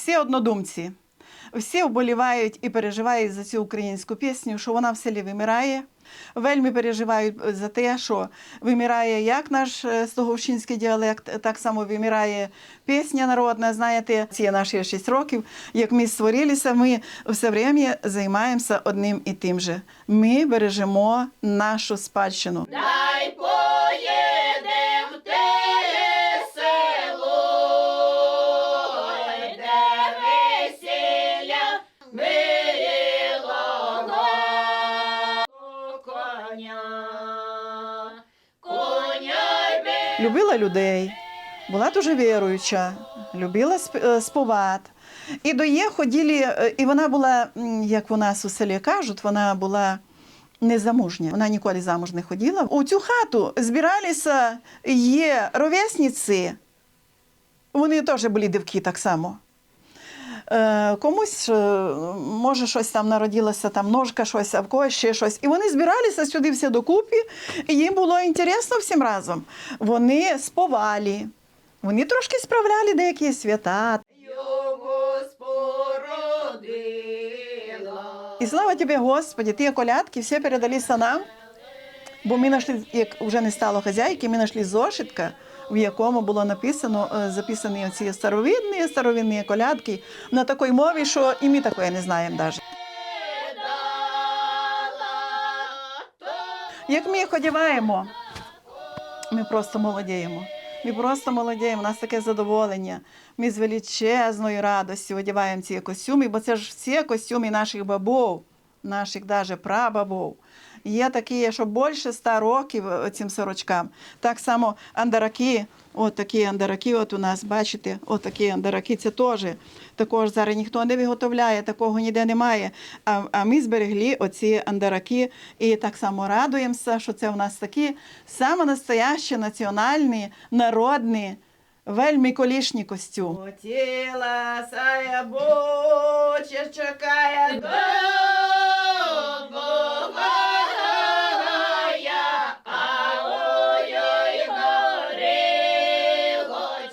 всі однодумці. Всі вболівають і переживають за цю українську пісню, що вона в селі вимирає. Вельми переживають за те, що вимирає як наш е, Стоговщинський діалект, так само вимирає пісня народна. Знаєте, ці наші 6 років, як ми створилися, ми все время займаємося одним і тим же. Ми бережемо нашу спадщину. Дай коня, коня Любила людей, була дуже віруюча, любила сп- е. І до її ходили, е, і вона була, як у нас у селі кажуть, вона була незамужня. Вона ніколи замуж не ходила. У цю хату збиралися є ровесниці, вони теж були дівки так само. Е, Комусь, е, може, щось там народилося, там ножка, щось, а в когось ще щось. І вони збиралися сюди всі докупи, і їм було інтересно всім разом. Вони сповали, вони трошки справляли деякі свята. І слава тобі, Господі, ті колядки всі передалися нам, бо ми знайшли, як вже не стало хазяйки, ми знайшли зошитка, в якому було написано, е, записані ці старовинні, старовинні колядки на такій мові, що і ми такої не знаємо навіть. Як ми їх одягаємо, ми просто молодіємо. Ми просто молодіємо, у нас таке задоволення. Ми з величезною радістю одягаємо ці костюми, бо це ж всі костюми наших бабов, наших даже прабабов. Є такі, що більше ста років е, цим сорочкам. Так само андараки, от такі андараки, от у нас, бачите, от такі андараки, це теж. Також зараз ніхто не виготовляє, такого ніде немає. А, а ми зберегли оці андараки і так само радуємося, що це у нас такі саме настоящі національні, народні, вельми колішні костюми. Хотіла сая боче чекає